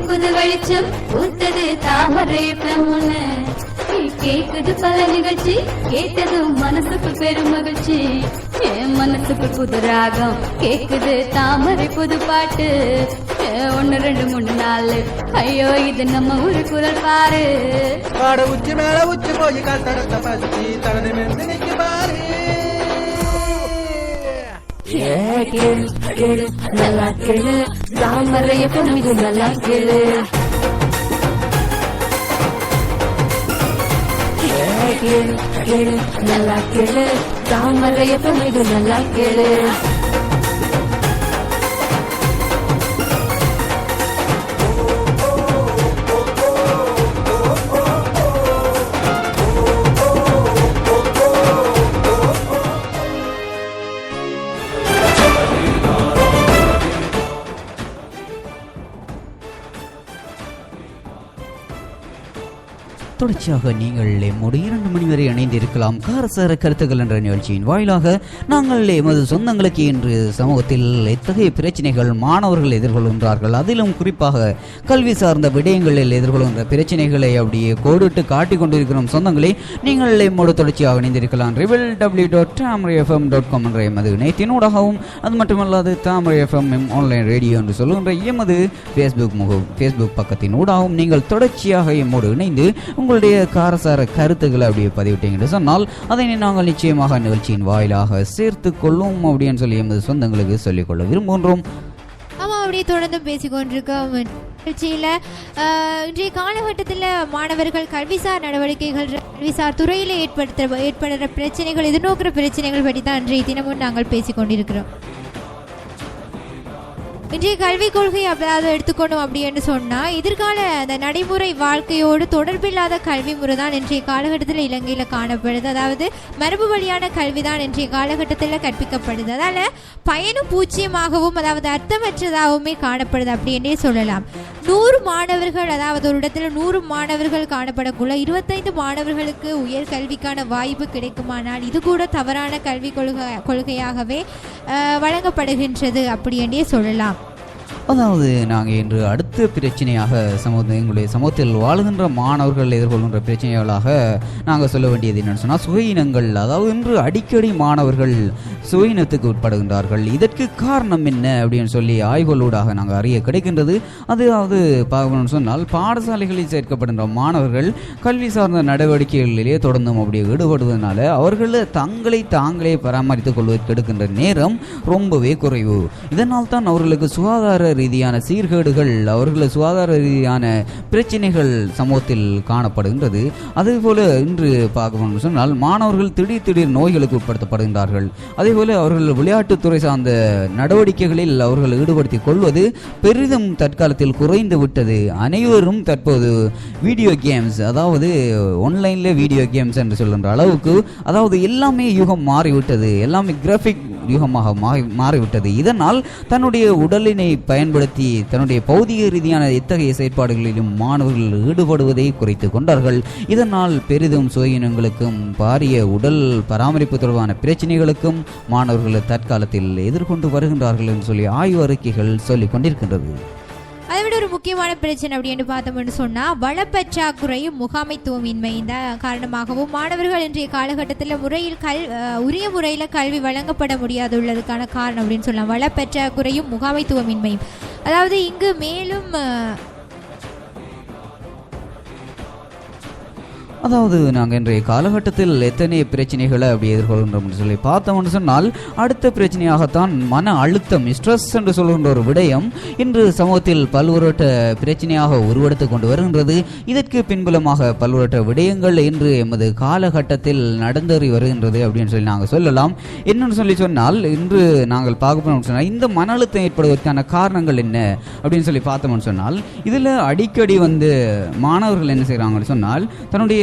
புது வெளிச்சம் பூத்தது தாமரை ஒண்ணு கேக்குது பல நிகழ்ச்சி கேட்டதும் மனசுக்கு பெரும் மகிழ்ச்சி. என் மனசுக்கு புது ராகம் கேக்குது தாமரை புது பாட்டு. ஏ, ஒண்ணு ரெண்டு மூணு நாலு. ஐயோ இது நம்ம ஊரு குரல் பாரு. ஆட உச்சி மேல உச்சி போய் கால் தடத்த பசி தடனை மெந்து நிக்க பாரு கேளு கேளு நல்லா கேளு. தாமரைய பொண்ணு நல்லா கேளு. கேளு கேளு நல்லா கேளு. தாமரைய பொண்ணு நல்லா கேளு. தொடர்ச்சியாக நீங்கள் எம்மோடு இரண்டு மணி வரை இணைந்திருக்கலாம். காரசார கருத்துக்கள் என்ற நிகழ்ச்சியின் வாயிலாக நாங்கள் எமது சொந்தங்களுக்கு இன்று சமூகத்தில் எத்தகைய பிரச்சனைகள் மாணவர்கள் எதிர்கொள்கின்றார்கள்? அதிலும் குறிப்பாக கல்வி சார்ந்த விடயங்களில் எதிர்கொள்கின்ற பிரச்சனைகளை அப்படியே கோடிட்டு காட்டிக் கொண்டிருக்கிறோம். சொந்தங்களை நீங்கள் எம்மோடு தொடர்ச்சியாக இணைந்திருக்கலாம். Rival W dot Thamarai FM dot com என்ற எமது இணையத்தினூடாகவும் அது மட்டுமல்லாது தாமரை எஃப்எம் எம் ஆன்லைன் ரேடியோ என்று சொல்லுகின்ற எமது ஃபேஸ்புக் முகம் ஃபேஸ்புக் பக்கத்தின் ஊடாகவும் நீங்கள் தொடர்ச்சியாக எம்மோடு இணைந்து உங்கள் உங்களுடைய காரசார கருத்துக்களை அப்படியே பதிவிட்டீங்கன்னு சொன்னால் அதனை நாங்கள் நிச்சயமாக நிகழ்ச்சியின் வாயிலாக சேர்த்து கொள்ளும் அப்படின்னு சொல்லி எமது சொந்தங்களுக்கு சொல்லிக்கொள்ள விரும்புகின்றோம். ஆமாம் அப்படியே தொடர்ந்து பேசிக்கொண்டிருக்கோம் நிகழ்ச்சியில் இன்றைய காலகட்டத்தில் மாணவர்கள் கல்விசார் நடவடிக்கைகள் கல்விசார் துறையில் ஏற்படுத்த ஏற்படுற பிரச்சனைகள் எதிர்நோக்கிற பிரச்சனைகள் பற்றி தான் இன்றைய தினமும் நாங்கள் பேசிக்கொண்டிருக்கிறோம் இன்றைய கல்விக் கொள்கை அதாவது எடுத்துக்கணும் அப்படின்னு சொன்னால் எதிர்கால அந்த நடைமுறை வாழ்க்கையோடு தொடர்பில்லாத கல்வி முறை தான் இன்றைய காலகட்டத்தில் இலங்கையில் காணப்படுது. அதாவது மரபு வழியான கல்வி தான் இன்றைய காலகட்டத்தில் கற்பிக்கப்படுது. அதால் பயனும் பூச்சியமாகவும் அதாவது அர்த்தமற்றதாகவுமே காணப்படுது அப்படின்னே சொல்லலாம். நூறு மாணவர்கள் அதாவது ஒரு இடத்துல நூறு மாணவர்கள் காணப்படக்குள்ள இருபத்தைந்து மாணவர்களுக்கு உயர் கல்விக்கான வாய்ப்பு கிடைக்குமானால் இது கூட தவறான கல்விக் கொள்கை கொள்கையாகவே வழங்கப்படுகின்றது அப்படின்னே சொல்லலாம். அதாவது நாங்கள் இன்று அடுத்த பிரச்சனையாக சமூக எங்களுடைய சமூகத்தில் வாழுகின்ற மாணவர்கள் எதிர்கொள்கின்ற பிரச்சனைகளாக நாங்கள் சொல்ல வேண்டியது என்னென்னு சொன்னால் சுயினங்கள் அதாவது இன்று அடிக்கடி மாணவர்கள் சுயினத்துக்கு உட்படுகின்றார்கள். இதற்கு காரணம் என்ன அப்படின்னு சொல்லி ஆய்வுகளூடாக நாங்கள் அறிய கிடைக்கின்றது. அதாவது பார்க்கணும்னு சொன்னால் பாடசாலைகளில் சேர்க்கப்படுகின்ற மாணவர்கள் கல்வி சார்ந்த நடவடிக்கைகளிலே தொடர்ந்தும் அப்படி ஈடுபடுவதனால அவர்கள் தங்களை தாங்களே பராமரித்துக் கொள்வதற்கு எடுக்கின்ற நேரம் ரொம்பவே குறைவு. இதனால் தான் அவர்களுக்கு சுகாதார ரீதியான சீர்கேடுகள் அவர்கள் சுகாதார ரீதியான பிரச்சனைகள் சமூகத்தில் காணப்படுகின்றது. அதேபோல இன்று பார்க்கணும்னு சொன்னால் மாணவர்கள் திடீர் திடீர் நோய்களுக்கு உட்படுத்தப்படுகின்றார்கள். அதேபோல அவர்கள் விளையாட்டுத்துறை சார்ந்த நடவடிக்கைகளில் அவர்கள் ஈடுபடுத்திக் கொள்வது பெரிதும் தற்காலத்தில் குறைந்து விட்டது. அனைவரும் தற்போது வீடியோ கேம்ஸ் அதாவது ஆன்லைனில் வீடியோ கேம்ஸ் என்று சொல்கின்ற அளவுக்கு அதாவது எல்லாமே யுகம் மாறிவிட்டது. எல்லாமே கிராஃபிக் வியூகமாக மாறி மாறிவிட்டது. இதனால் தன்னுடைய உடலினை பயன்படுத்தி தன்னுடைய பௌதிக ரீதியான இத்தகைய செயற்பாடுகளிலும் மாணவர்கள் ஈடுபடுவதை குறைத்து கொண்டார்கள். இதனால் பெரிதும் சுயினங்களுக்கும் பாரிய உடல் பராமரிப்பு தொடர்பான பிரச்சனைகளுக்கும் மாணவர்கள் தற்காலத்தில் எதிர்கொண்டு வருகின்றார்கள் என்று சொல்லி ஆய்வு அறிக்கைகள் சொல்லிக் கொண்டிருக்கின்றது. அதை விட ஒரு முக்கியமான பிரச்சனை அப்படின்னு பார்த்தோம்னு சொன்னால் வளப்பற்றாக்குறையும் முகாமைத்துவமின்மை தான் காரணமாகவும் மாணவர்கள் இன்றைய காலகட்டத்தில் முறையில் கல் உரிய முறையில் கல்வி வழங்கப்பட முடியாது உள்ளதுக்கான காரணம் அப்படின்னு சொல்லலாம். வளப்பற்றாக்குறையும் முகாமைத்துவமின்மையும். அதாவது இங்கு மேலும் அதாவது நாங்கள் இன்றைய காலகட்டத்தில் எத்தனை பிரச்சனைகளை அப்படி எதிர்கொள்கின்றோம்னு சொல்லி பார்த்தோம்னு சொன்னால் அடுத்த பிரச்சனையாகத்தான் மன அழுத்தம் ஸ்ட்ரெஸ் என்று சொல்கின்ற ஒரு விடயம் இன்று சமூகத்தில் பல்வேறுட்ட பிரச்சனையாக உருவெடுத்து கொண்டு வருகின்றது. இதற்கு பின்புலமாக பல்வேறுட்ட விடயங்கள் இன்று எமது காலகட்டத்தில் நடந்தேறி வருகின்றது அப்படின்னு சொல்லி நாங்கள் சொல்லலாம். என்னன்னு சொல்லி சொன்னால் இன்று நாங்கள் பார்க்க போனோம்னு சொன்னால் இந்த மன அழுத்தம் ஏற்படுவதற்கான காரணங்கள் என்ன அப்படின்னு சொல்லி பார்த்தோம்னு சொன்னால் இதில் அடிக்கடி வந்து மாணவர்கள் என்ன செய்கிறாங்கன்னு சொன்னால் தன்னுடைய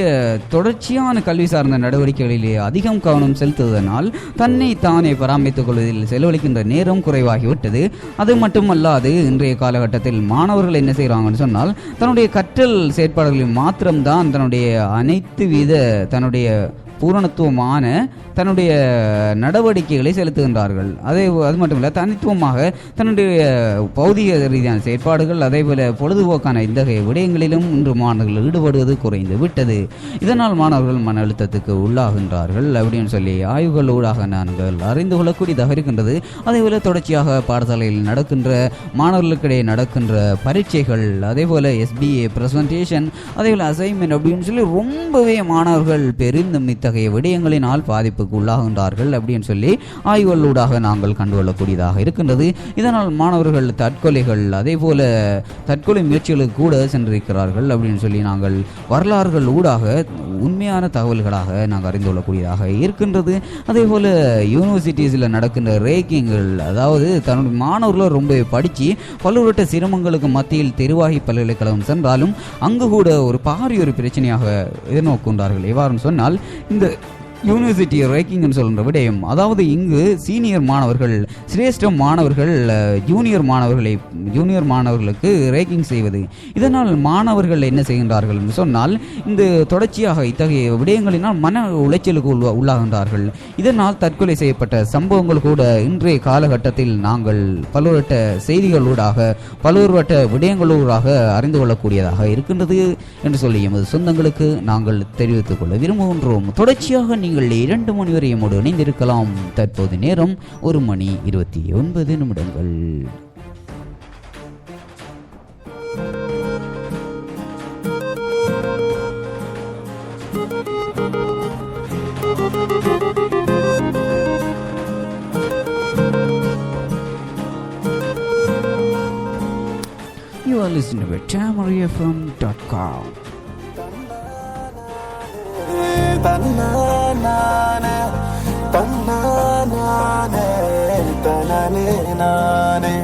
தொடர்ச்சியான கல்வி சார்ந்த நடவடிக்கைகளிலே அதிகம் கவனம் செலுத்துவதனால் தன்னை தானே பராமரித்துக் கொள்வதில் செலவழிக்கின்ற நேரம் குறைவாகிவிட்டது. அது மட்டுமல்லாது இன்றைய காலகட்டத்தில் மாணவர்கள் என்ன செய்கிறாங்கன்னு சொன்னால் தன்னுடைய கற்றல் செயற்பாடுகளில் மாத்திரம்தான் தன்னுடைய அனைத்து வித தன்னுடைய பூரணத்துவமான தன்னுடைய நடவடிக்கைகளை செலுத்துகின்றார்கள். அதே அது மட்டுமல்ல தனித்துவமாக தன்னுடைய பௌதிக ரீதியான செயற்பாடுகள் அதேபோல பொழுதுபோக்கான இத்தகைய விடயங்களிலும் இன்று மாணவர்கள் ஈடுபடுவது குறைந்து விட்டது. இதனால் மாணவர்கள் மன அழுத்தத்துக்கு உள்ளாகின்றார்கள் அப்படின்னு சொல்லி ஆய்வுகள் ஊடாக நாங்கள் அறிந்து கொள்ளக்கூடியதாக இருக்கின்றது. அதேபோல தொடர்ச்சியாக பாடசாலையில் நடக்கின்ற மாணவர்களுக்கிடையே நடக்கின்ற பரீட்சைகள் அதேபோல எஸ்பிஏ பிரசன்டேஷன் அதேபோல் அசைன்மெண்ட் அப்படின்னு சொல்லி ரொம்பவே மாணவர்கள் பெருந்தும் இத்தகைய விடயங்களினால் பாதிப்புக்கு உள்ளாகின்றார்கள் அப்படின்னு சொல்லி ஆய்வுகளூடாக நாங்கள் கண்டுகொள்ளக்கூடியதாக இருக்கின்றது. இதனால் மாணவர்கள் தற்கொலைகள் அதே போல தற்கொலை முயற்சிகளுக்கு கூட சென்றிருக்கிறார்கள் அப்படின்னு சொல்லி நாங்கள் வரலாறுகள் ஊடாக உண்மையான தகவல்களாக நாங்கள் அறிந்து கொள்ளக்கூடியதாக இருக்கின்றது. அதே போல யூனிவர்சிட்டிஸில் நடக்கின்ற ரேக்கிங்கள் அதாவது தன்னுடைய மாணவர்கள் ரொம்ப படித்து பல்வேறுபட்ட சிரமங்களுக்கு மத்தியில் தெருவாகி பல்கலைக்கழகம் சென்றாலும் அங்கு கூட ஒரு பாரிய ஒரு பிரச்சனையாக எதிர்நோக்குகின்றார்கள். எவ்வாறுன்னு சொன்னால் இந்த that யூனிவர்சிட்டி ரேக்கிங்னு சொல்கிற விடயம். அதாவது இங்கு சீனியர் மாணவர்கள் சிரேஷ்ட மாணவர்கள் ஜூனியர் மாணவர்களை ஜூனியர் மாணவர்களுக்கு ரேக்கிங் செய்வது. இதனால் மாணவர்கள் என்ன செய்கின்றார்கள் என்று சொன்னால் இந்த தொடர்ச்சியாக இத்தகைய விடயங்களினால் மன உளைச்சலுக்கு உள்ள- உள்ளாகின்றார்கள். இதனால் தற்கொலை செய்யப்பட்ட சம்பவங்கள் கூட இன்றைய காலகட்டத்தில் நாங்கள் பல்வேறுபட்ட செய்திகளூடாக பல்வேறுபட்ட விடயங்களூடாக அறிந்து கொள்ளக்கூடியதாக இருக்கின்றது என்று சொல்லி எமது சொந்தங்களுக்கு நாங்கள் தெரிவித்துக் கொள்ள விரும்புகின்றோம். தொடர்ச்சியாக நீங்கள் இரண்டு மணி வரை எம்மோடு இணைந்திருக்கலாம். தற்போது நேரம் ஒரு மணி இருபத்தி ஒன்பது நிமிடங்கள். You are listening to TamariFM.com. தனனே நானே.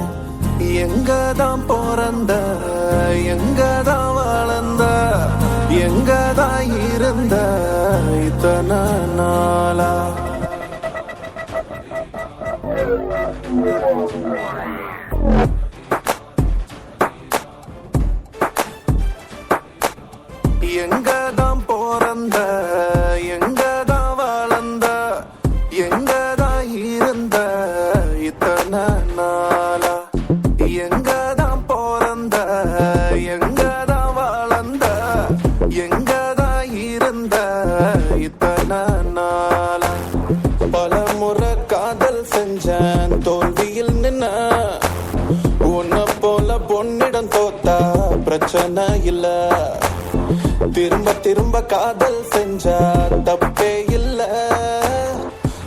எங்கதான் பிறந்த எங்கதான் வளர்ந்த எங்கதான் இருந்த இத்தனை நாளா? எங்கதான் பிறந்த திரும்ப காதல் செஞ்சா தப்பே இல்ல.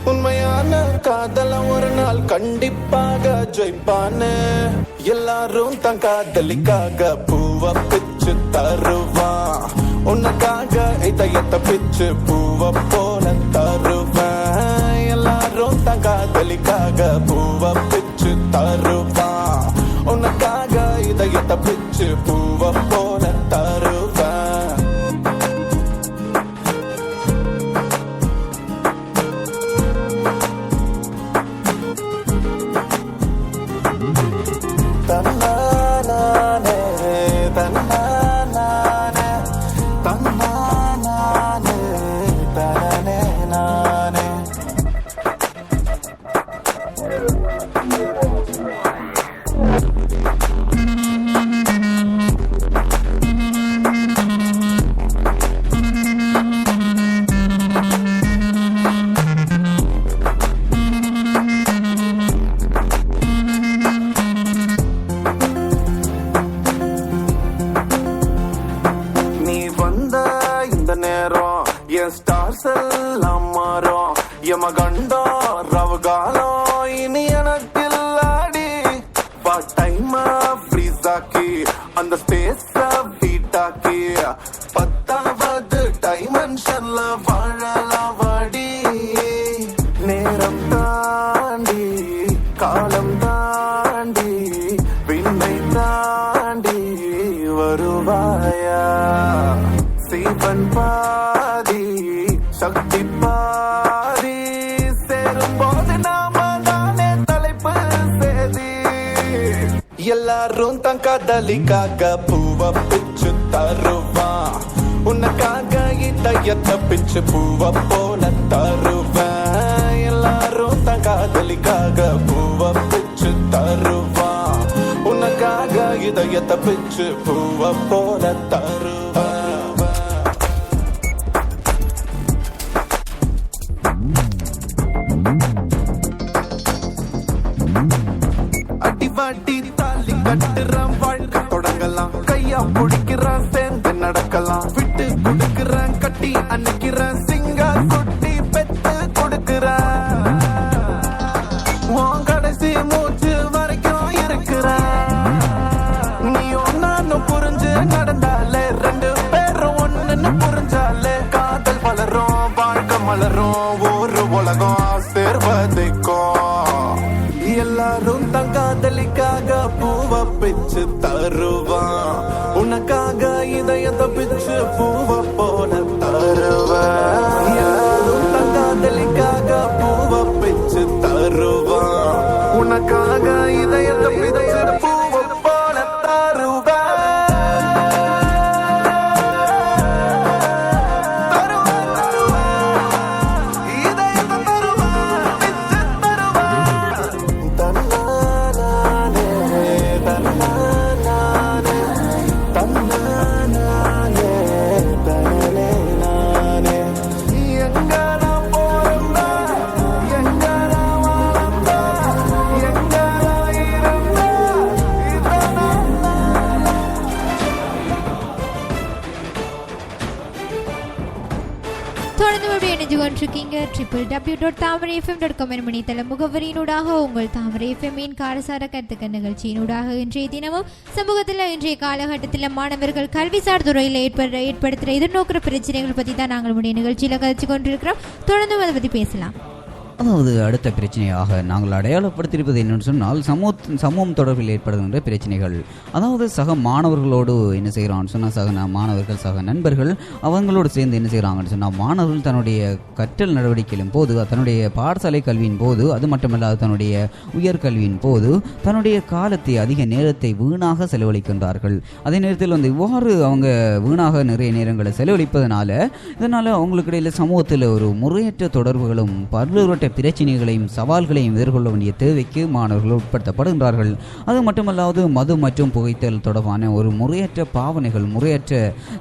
உண்மையான காதல ஒரு நாள் கண்டிப்பாக ஜெயிப்பானு எல்லாரும் தன் காதலிக்காக பூவ பிச்சு தருவான். உனக்காக இதயத்தை பிச்சு பூவ போல தருவேன். எல்லாரும் தன் காதலிக்காக பூவ பிச்சு தருவான். உனக்காக இதயத்தை பிச்சு பூவ போ எம கண்டம் ரவகாலம் இனி எனக்கு இல்லாடி பார்ட் டைம் ஃப்ரீஸ் ஆக்கி அந்த ஸ்பேஸ் வீட்டாக்கி பத்தாவது டைமென்ஷன்ல காதலிக்காக பூவ பிச்சு தருவான் உனக்காக இதயத்தை பிச்சு பூவ போல தருவேன் எல்லாரும் தன் காதலிக்காக பூவ பிச்சு தருவான் உனக்காக இதயத்தை பிச்சு பூவ போல தருவேன் கட்டுறான். வாழ்க்கை. தொடங்கலாம் கையா பிடிக்கிறான். சேர்ந்து நடக்கலாம். காதலிக்காக பூவ பிச்சு தருவான். உனக்காக இதயத்தை பிச்சு பூவ போல தருவான். எல்லாரும் காதலிக்காக பூவ பிச்சு தருவான். உனக்காக இதய triple W dot Thamarai FM dot com என் மணித்தள முகவரியினூடாக உங்கள் தாமரை எஃப்எம்மின் காரசார கருத்துக்க நிகழ்ச்சியினூடாக இன்றைய தினமும் சமூகத்தில் இன்றைய காலகட்டத்தில் மாணவர்கள் கல்விசார் துறையில் ஏற்படுற ஏற்படுத்துகிற எதிர்நோக்கிற பிரச்சனைகள் பற்றி தான் நாங்கள் நம்முடைய நிகழ்ச்சியில் கதைச்சு கொண்டிருக்கிறோம். தொடர்ந்து அதை பற்றி பேசலாம். அதாவது அடுத்த பிரச்சனையாக நாங்கள் அடையாளப்படுத்தியிருப்பது என்னன்னு சொன்னால் சமூக சமூகம் தொடர்பில் ஏற்படுகின்ற பிரச்சனைகள். அதாவது சக மாணவர்களோடு என்ன செய்கிறான்னு சொன்னால் சக மாணவர்கள் சக நண்பர்கள் அவங்களோடு சேர்ந்து என்ன செய்கிறாங்கன்னு சொன்னால் மாணவர்கள் தன்னுடைய கற்றல் நடவடிக்கைகளின் போது தன்னுடைய பாடசாலை கல்வியின் போது அது மட்டுமல்லாது தன்னுடைய உயர்கல்வியின் போது தன்னுடைய காலத்தை அதிக நேரத்தை வீணாக செலவழிக்கின்றார்கள். அதே நேரத்தில் வந்து இவ்வாறு அவங்க வீணாக நிறைய நேரங்களை செலவழிப்பதனால இதனால் அவங்களுக்கு இடையில் சமூகத்தில் ஒரு முறையற்ற தொடர்புகளும் பல்வேறுபட்ட பிரச்சனைகளையும் சவால்களையும் எதிர்கொள்ள வேண்டிய தேவைக்கு மாணவர்கள் உட்படுத்தப்படுகின்றார்கள். அது மட்டுமல்லாது மது மற்றும் புகைத்தல் தொடர்பான ஒரு முறையற்ற பாவனைகள் முறையற்ற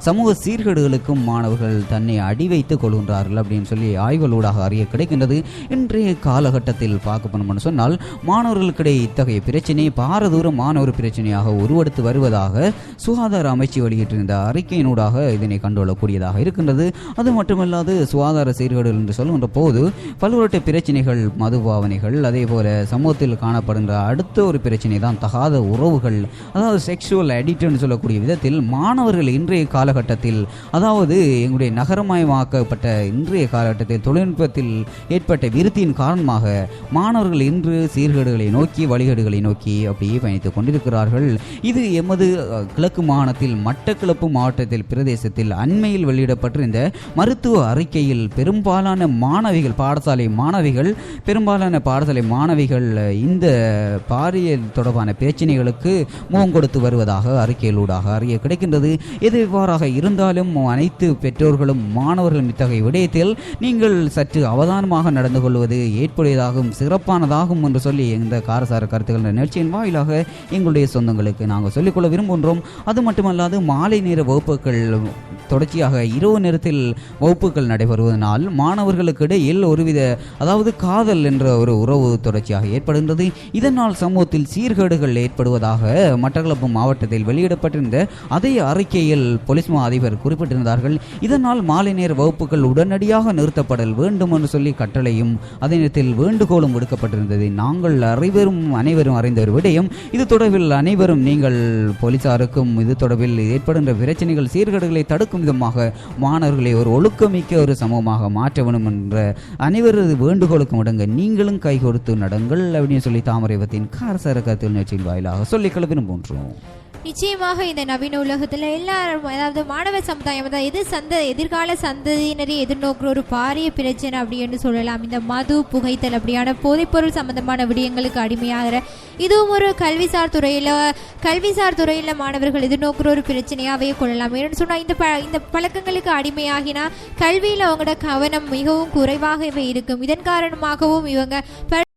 சமூக சீர்கேடுகளுக்கும் மாணவர்கள் தன்னை அடி வைத்துக் கொள்கின்றார்கள் அப்படின்னு சொல்லி ஆய்வுகளூடாக அறிய கிடைக்கின்றது இன்றைய காலகட்டத்தில் பார்க்க போனோம்னு சொன்னால் மாணவர்களுக்கிடையே இத்தகைய பிரச்சனை பாரதூர மாணவர் பிரச்சனையாக உருவெடுத்து வருவதாக சுகாதார அமைச்சு வெளியிட்டிருந்த அறிக்கையினூடாக இதனை கண்டுகொள்ளக்கூடியதாக இருக்கின்றது. அது மட்டுமல்லாது சுகாதார சீர்கேடுகள் என்று சொல்லுகின்ற போது பல்வேறு பிரச்சனைகள் மதுபாவனைகள் அதே போல் சமூகத்தில் காணப்படுகின்ற அடுத்த ஒரு பிரச்சனை தான் தகாத உறவுகள் அதாவது செக்ஷுவல் அடிக்ட்னு சொல்லக்கூடிய விதத்தில் மாணவர்கள் இன்றைய காலகட்டத்தில் அதாவது எங்களுடைய நகரமயமாக்கப்பட்ட இன்றைய காலகட்டத்தில் தொழில்நுட்பத்தில் ஏற்பட்ட விருத்தியின் காரணமாக மாணவர்கள் இன்று சீர்கேடுகளை நோக்கி வழிகேடுகளை நோக்கி அப்படியே பயணித்துக் கொண்டிருக்கிறார்கள். இது எமது கிழக்கு மாகாணத்தில் மட்டக்கிழப்பு மாவட்டத்தில் பிரதேசத்தில் அண்மையில் வெளியிடப்பட்டிருந்த மருத்துவ அறிக்கையில் பெரும்பாலான மாணவிகள் பாடசாலை மாணவிகள் பெரும்பாலான பாடசாலை மாணவிகள் இந்த பாலியல் தொடர்பான பிரச்சனைகளுக்கு முகம் கொடுத்து வருவதாக அறிக்கையிலூடாக அறிய கிடைக்கின்றது. எது இவ்வாறாக இருந்தாலும் அனைத்து பெற்றோர்களும் மாணவர்களும் இத்தகைய விடயத்தில் நீங்கள் சற்று அவதானமாக நடந்து கொள்வது ஏற்புடையதாகும் சிறப்பானதாகும் என்று சொல்லி இந்த காரசார கருத்துக்கள் நிகழ்ச்சியின் வாயிலாக எங்களுடைய சொந்தங்களுக்கு நாங்கள் சொல்லிக்கொள்ள விரும்புகின்றோம். அது மட்டுமல்லாது மாலை நேர வகுப்புகள் தொடர்ச்சியாக இரவு நேரத்தில் வகுப்புகள் நடைபெறுவதனால் மாணவர்களுக்கு இடையில் ஒருவித அதாவது அதாவது காதல் என்ற ஒரு உறவு தொடர்ச்சியாக ஏற்படுகின்றது. இதனால் சமூகத்தில் சீர்கேடுகள் ஏற்படுவதாக மட்டக்களப்பு மாவட்டத்தில் வெளியிடப்பட்டிருந்த அதே அறிக்கையில் போலீஸ் மா அதிபர் குறிப்பிட்டிருந்தார்கள். இதனால் மாலை நேர வகுப்புகள் உடனடியாக நிறுத்தப்படல் வேண்டும் என்று சொல்லி கட்டளையும் அதே நேரத்தில் வேண்டுகோளும் விடுக்கப்பட்டிருந்தது. நாங்கள் அனைவரும் அனைவரும் அறிந்த ஒரு விடயம். இது தொடர்பில் அனைவரும் நீங்கள் போலீசாருக்கும் இது தொடர்பில் ஏற்படுகின்ற பிரச்சனைகள் சீர்கேடுகளை தடுக்கும் விதமாக மாணவர்களை ஒரு ஒழுக்கமிக்க ஒரு சமூகமாக மாற்ற வேண்டும் என்ற அனைவரது வேண்டுகோளுக்கும் இடங்க நீங்களும் கை கொடுத்து நடங்கள் அப்படின்னு சொல்லி தாமரைவத்தின் காரசார கருத்து நிகழ்ச்சியின் வாயிலாக சொல்லிக்கொள்ள விரும்புகின்றோம் நிச்சயமாக இந்த நவீன உலகத்தில் எல்லாரும் அதாவது மாணவ சமுதாயம் அதாவது எது சந்த எதிர்கால சந்ததியினரை எதிர்நோக்குற ஒரு பாரிய பிரச்சனை அப்படின்னு சொல்லலாம். இந்த மது புகைத்தல் அப்படியான போதைப்பொருள் சம்பந்தமான விடயங்களுக்கு அடிமையாகிற இதுவும் ஒரு கல்விசார் துறையில் கல்விசார் துறையில் மாணவர்கள் எதிர்நோக்குற ஒரு பிரச்சனையாகவே கொள்ளலாம். ஏன்னு சொன்னால் இந்த ப இந்த பழக்கங்களுக்கு அடிமையாகினா கல்வியில் அவங்களோட கவனம் மிகவும் குறைவாகவே இருக்கும். இதன் காரணமாகவும் இவங்க ப